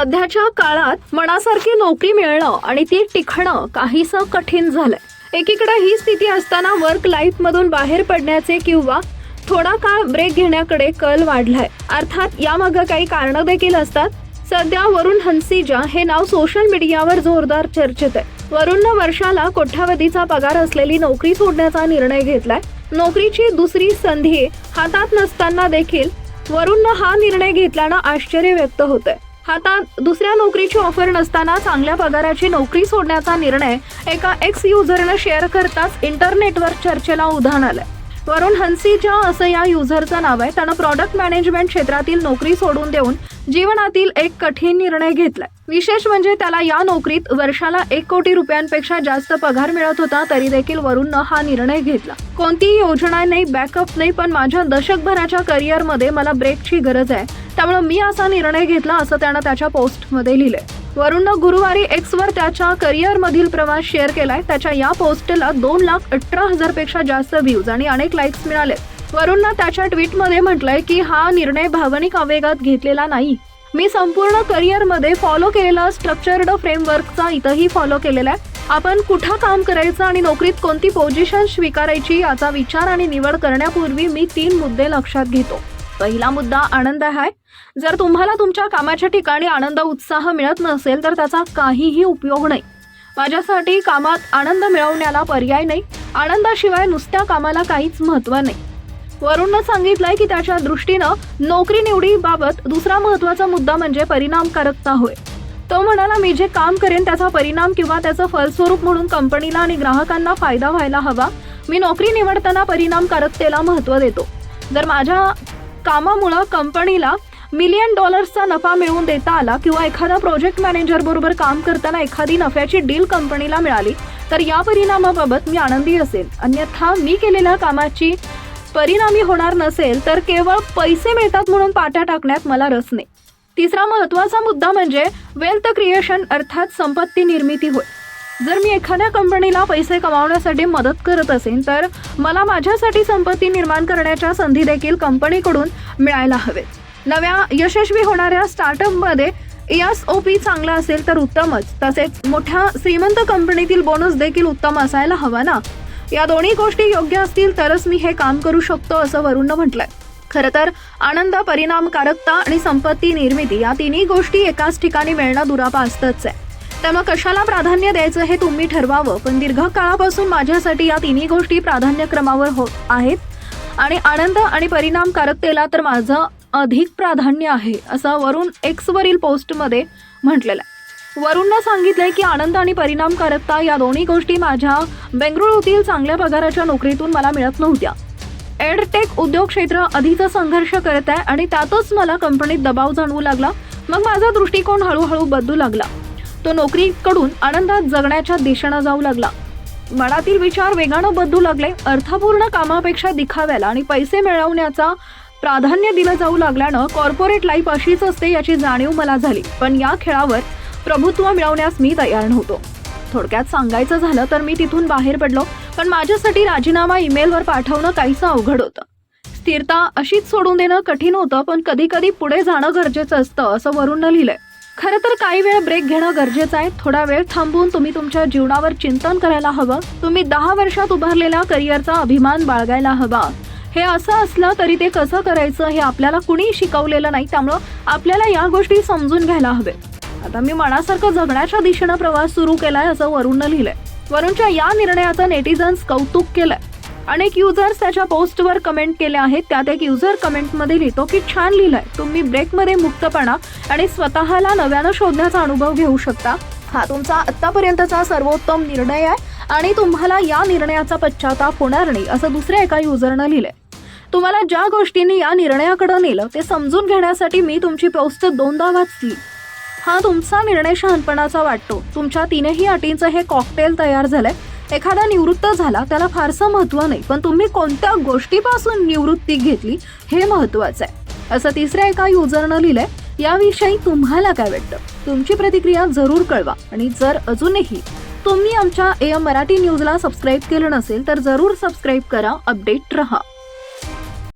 सध्याच्या काळात मनासारखी नोकरी मिळणं आणि ती टिकणं काहीसं कठीण झालंय. एकीकडे ही स्थिती असताना वर्क लाईफ मधून बाहेर पडण्याचे किंवा थोडा काळ ब्रेक घेण्याकडे कल वाढलाय. अर्थात यामागं काही कारणं देखील असतात. सध्या वरुण हन्सीजा हे नाव सोशल मीडियावर जोरदार चर्चेत आहे. वरुणनं वर्षाला कोट्यावधीचा पगार असलेली नोकरी सोडण्याचा निर्णय घेतलाय. नोकरीची दुसरी संधी हातात नसताना देखील वरुणनं हा निर्णय घेतल्यानं आश्चर्य व्यक्त होतंय. आता दुसऱ्या नोकरीची ऑफर नसताना चांगल्या पगाराची नोकरी सोडण्याचा निर्णय एका एक्स युझरनं शेअर करताच इंटरनेटवर चर्चेला उधाण आलंय. वरुण हन्सीजा असं या युझरचं नाव आहे. त्यानं प्रॉडक्ट मॅनेजमेंट क्षेत्रातील नोकरी सोडून देऊन जीवनातील एक कठीण निर्णय घेतलाय. विशेष म्हणजे त्याला या नोकरीत वर्षाला एक कोटी रुपयांपेक्षा जास्त पगार मिळत होता तरी देखील वरुणनं हा निर्णय घेतला. कोणतीही योजना नाही बॅकअप नाही पण माझ्या दशकभराच्या करिअरमध्ये मला ब्रेकची गरज आहे. त्यामुळे मी असा निर्णय घेतला असं त्यानं त्याच्या पोस्टमध्ये लिहिलंय. वरुणनं गुरुवारी एक्सवर त्याच्या करिअरमधील प्रवास शेअर केलाय. त्याच्या या पोस्टला दोन लाख अठरा हजारपेक्षा जास्त व्ह्यूज आणि अनेक लाईक्स मिळाले. वरुणनं त्याच्या ट्विटमध्ये म्हटलंय की हा निर्णय भावनिक आवेगात घेतलेला नाही. मी संपूर्ण करिअरमध्ये फॉलो केलेला स्ट्रक्चर्ड फ्रेमवर्कचा इथंही फॉलो केलेला आहे. आपण कुठं काम करायचं आणि नोकरीत कोणती पोझिशन स्वीकारायची याचा विचार आणि निवड करण्यापूर्वी मी तीन मुद्दे लक्षात घेतो. पहिला मुद्दा आनंद आहे. जर तुम्हाला तुमच्या कामाच्या ठिकाणी आनंद उत्साह मिळत नसेल तर त्याचा काहीही उपयोग नाही. माझ्यासाठी कामात आनंद मिळवण्याला पर्याय नाही. आनंदाशिवाय नुसत्या कामाला काहीच महत्त्व नाही. वरुणनं सांगितलंय की त्याच्या दृष्टीनं नोकरी निवडीबाबत दुसरा महत्त्वाचा मुद्दा म्हणजे परिणामकारकता होय. तो म्हणाला मी जे काम करेन त्याचा परिणाम किंवा त्याचं फलस्वरूप म्हणून कंपनीला आणि ग्राहकांना फायदा व्हायला हवा. मी नोकरी निवडताना परिणामकारकतेला महत्त्व देतो. जर माझ्या कामामुळं कंपनीला मिलियन डॉलर्सचा नफा मिळवून देता आला किंवा एखादा प्रोजेक्ट मॅनेजर बरोबर काम करताना एखादी नफ्याची डील कंपनीला मिळाली तर या परिणामाबाबत मी आनंदी असेल. अन्यथा मी केलेल्या कामाची परिणामी होणार नसेल तर केवळ पैसे मिळतात म्हणून पाट्या टाकण्यात मला रस नाही. तिसरा महत्त्वाचा मुद्दा म्हणजे वेल्थ क्रिएशन अर्थात संपत्ती निर्मिती होय. जर मी एखाद्या कंपनीला पैसे कमावण्यासाठी मदत करत असेन तर मला माझ्यासाठी संपत्ती निर्माण करण्याच्या संधी देखील कंपनीकडून मिळायला हवेत. नव्या यशस्वी होणाऱ्या स्टार्टअपमध्ये एस ओ पी चांगला असेल तर उत्तमच. तसेच मोठ्या श्रीमंत कंपनीतील बोनस देखील उत्तम असायला हवा ना? या दोन्ही गोष्टी योग्य असतील तरच मी हे काम करू शकतो असं वरुणनं म्हटलंय. खरं तर आनंद परिणामकारकता आणि संपत्ती निर्मिती या तिन्ही गोष्टी एकाच ठिकाणी मिळणं दुरापास्तच आहे. त्यामुळे कशाला प्राधान्य द्यायचं हे तुम्ही ठरवावं. पण दीर्घकाळापासून माझ्यासाठी या तिन्ही गोष्टी प्राधान्यक्रमावर होत आहेत. आणि आनंद आणि परिणामकारकतेला तर माझं अधिक प्राधान्य आहे असं वरुण एक्सवरील पोस्टमध्ये म्हटलेलं आहे. वरुणनं सांगितलंय की आनंद आणि परिणामकारकता या दोन्ही गोष्टी माझ्या बेंगळुरूतील चांगल्या पगाराच्या नोकरीतून मला मिळत नव्हत्या. एडटेक उद्योग क्षेत्र आधीचा संघर्ष करत आहे आणि त्यातच मला कंपनीत दबाव जाणवू लागला. मग माझा दृष्टिकोन हळूहळू बदलू लागला. तो नोकरीकडून आनंदात जगण्याच्या दिशेनं जाऊ लागला. मनातील विचार वेगानं बदलू लागले. अर्थपूर्ण कामापेक्षा दिखाव्याला आणि पैसे मिळवण्याचा प्राधान्य दिलं जाऊ लागल्यानं कॉर्पोरेट लाईफ अशीच असते याची जाणीव मला झाली. पण या खेळावर प्रभुत्व मिळवण्यास मी तयार नव्हतो. थोडक्यात सांगायचं झालं तर मी तिथून बाहेर पडलो. पण माझ्यासाठी राजीनामा ईमेलवर पाठवणं काहीसं अवघड होतं. स्थिरता अशीच सोडून देणं कठीण होतं पण कधी कधी पुढे जाणं गरजेचं असतं असं वरुणनं लिहिलंय. खरं तर काही वेळ ब्रेक घेणं गरजेचं आहे. थोडा वेळ थांबून तुम्ही तुमच्या जीवनावर चिंतन करायला हवं. तुम्ही दहा वर्षात उभारलेल्या करिअरचा अभिमान बाळगायला हवा. हे असं असलं तरी ते कसं करायचं हे आपल्याला कुणी शिकवलेलं नाही. त्यामुळं आपल्याला या गोष्टी समजून घ्यायला हवे. आता मी मनासारखं जगण्याच्या दिशेनं प्रवास सुरू केलाय असं वरुणनं लिहिलंय. वरुणच्या या निर्णयाचं नेटिझन्स कौतुक केलंय. अनेक युजर्स त्याच्या पोस्टवर कमेंट केले आहेत. त्यात एक युजर कमेंटमध्ये लिहितो की छान लिहिलंय. तुम्ही ब्रेकमध्ये मुक्तपणा आणि स्वतःला नव्यानं शोधण्याचा अनुभव घेऊ शकता. हा तुमचा आत्तापर्यंतचा सर्वोत्तम निर्णय आहे आणि तुम्हाला या निर्णयाचा पश्चाताप होणार नाही असं दुसऱ्या एका युजरनं लिहिलंय. तुम्हाला ज्या गोष्टींनी या निर्णयाकडे नेलं ते समजून घेण्यासाठी मी तुमची पोस्ट दोनदा वाचली. हा तुमचा निर्णय शहाणपणाचा वाटतो. तुमच्या तीनही अटींचं हे कॉकटेल तयार झालंय. एखादा निवृत्त झाला त्याला फारसं महत्त्व नाही पण तुम्ही कोणत्या गोष्टीपासून निवृत्ती घेतली हे महत्वाचं आहे. असं तिसऱ्या एका युजरनं लिहिलंय याविषयी तुम्हाला काय वाटतं? तुमची प्रतिक्रिया जरूर कळवा. आणि जर अजूनही तुम्ही आमच्या ए मराठी न्यूजला सबस्क्राईब केलं नसेल तर जरूर सबस्क्राईब करा अपडेट रहा.